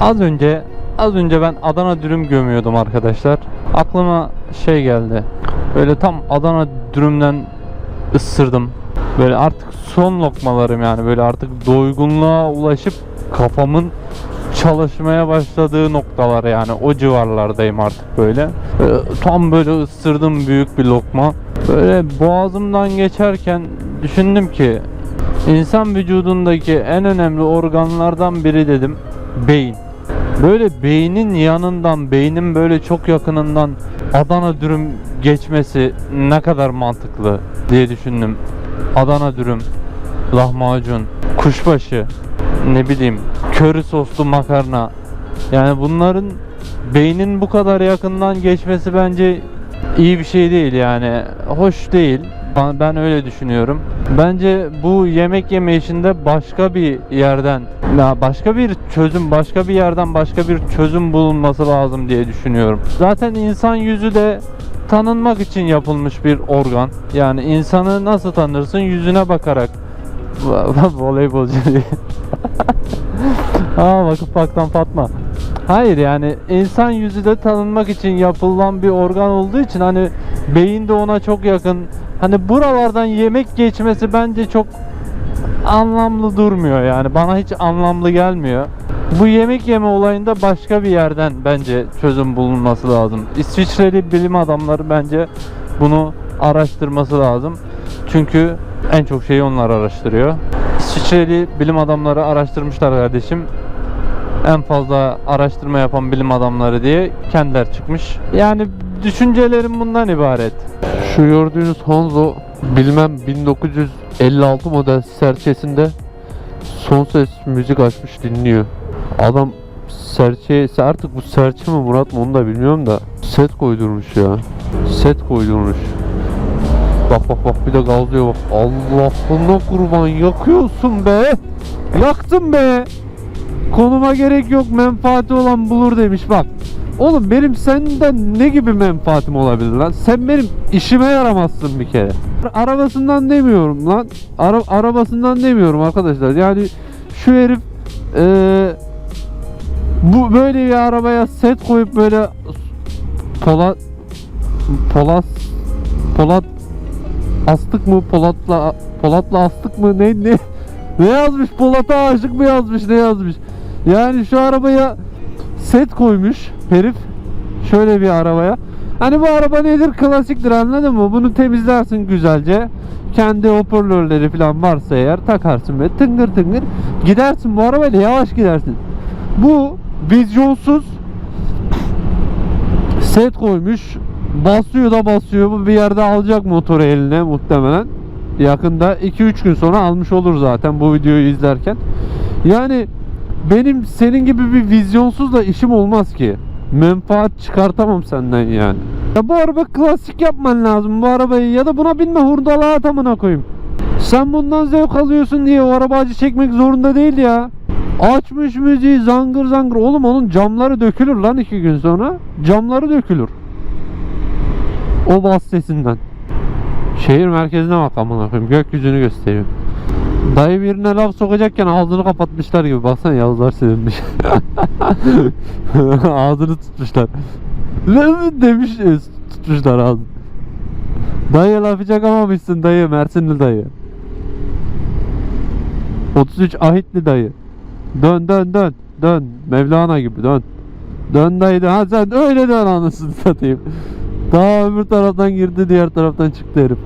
Az önce az önce ben Adana dürüm gömüyordum arkadaşlar. Aklıma şey geldi. Böyle tam Adana dürümden ısırdım. Böyle artık son lokmalarım yani böyle artık doygunluğa ulaşıp kafamın çalışmaya başladığı noktalar yani o civarlardayım artık böyle. Ee, tam böyle ısırdım büyük bir lokma. Böyle boğazımdan geçerken düşündüm ki insan vücudundaki en önemli organlardan biri dedim beyin. Böyle beynin yanından, beynin böyle çok yakınından Adana dürüm geçmesi ne kadar mantıklı diye düşündüm. Adana dürüm, lahmacun, kuşbaşı, ne bileyim, köri soslu makarna. Yani bunların beynin bu kadar yakından geçmesi bence iyi bir şey değil yani. Hoş değil. Ben- öyle düşünüyorum. Bence bu yemek yeme işinde başka bir yerden ya başka bir çözüm, başka bir yerden başka bir çözüm bulunması lazım diye düşünüyorum. Zaten insan yüzü de tanınmak için yapılmış bir organ. Yani insanı nasıl tanırsın? Yüzüne bakarak. Voleybolcu diye. Aa vakıf baktan Fatma. Hayır yani insan yüzü de tanınmak için yapılan bir organ olduğu için hani beyin de ona çok yakın. Hani buralardan yemek geçmesi bence çok anlamlı durmuyor yani bana hiç anlamlı gelmiyor. Bu yemek yeme olayında başka bir yerden bence çözüm bulunması lazım. İsviçreli bilim adamları bence bunu araştırması lazım. Çünkü en çok şeyi onlar araştırıyor. İsviçreli bilim adamları araştırmışlar kardeşim en fazla araştırma yapan bilim adamları diye kendiler çıkmış. Yani düşüncelerim bundan ibaret. Şu gördüğünüz Hanzo bilmem 1956 model serçesinde son ses müzik açmış dinliyor. Adam serçeye artık bu serçe mi Murat mı onu da bilmiyorum da set koydurmuş ya. Set koydurmuş. Bak bak bak bir de gazlıyor bak. Allah'ına kurban yakıyorsun be. Yaktın be. Konuma gerek yok menfaati olan bulur demiş bak. Oğlum benim senden ne gibi menfaatim olabilir lan? Sen benim işime yaramazsın bir kere. Arabasından demiyorum lan. Ara, arabasından demiyorum arkadaşlar. Yani şu herif eee, bu böyle bir arabaya set koyup böyle Polat Polat Polat astık mı Polat'la Polat'la astık mı ne ne ne yazmış Polat'a aşık mı yazmış ne yazmış yani şu arabaya set koymuş herif şöyle bir arabaya. Hani bu araba nedir? Klasiktir anladın mı? Bunu temizlersin güzelce. Kendi hoparlörleri falan varsa eğer takarsın ve tıngır tıngır gidersin. Bu arabayla yavaş gidersin. Bu vizyonsuz set koymuş. Basıyor da basıyor. Bu bir yerde alacak motoru eline muhtemelen. Yakında 2-3 gün sonra almış olur zaten bu videoyu izlerken. Yani benim senin gibi bir vizyonsuzla işim olmaz ki menfaat çıkartamam senden yani ya bu araba klasik yapman lazım bu arabayı ya da buna binme hurdalığa at amına koyayım sen bundan zevk alıyorsun diye o araba acı çekmek zorunda değil ya Açmış müziği zangır zangır. Oğlum onun camları dökülür lan iki gün sonra. Camları dökülür. O bas sesinden. Şehir merkezine bak amına koyayım. Gökyüzünü gösteriyor. Dayı birine laf sokacakken ağzını kapatmışlar gibi. Baksana Yavuzlar silinmiş. ağzını tutmuşlar. Demiş e, tutmuşlar ağzını. Dayı lafı çakamamışsın dayı. Mersinli dayı. 33 ahitli dayı. Dön dön dön. Dön. Mevlana gibi dön. Dön dayı dön. Ha sen öyle dön anasını satayım. Daha öbür taraftan girdi diğer taraftan çıktı herif.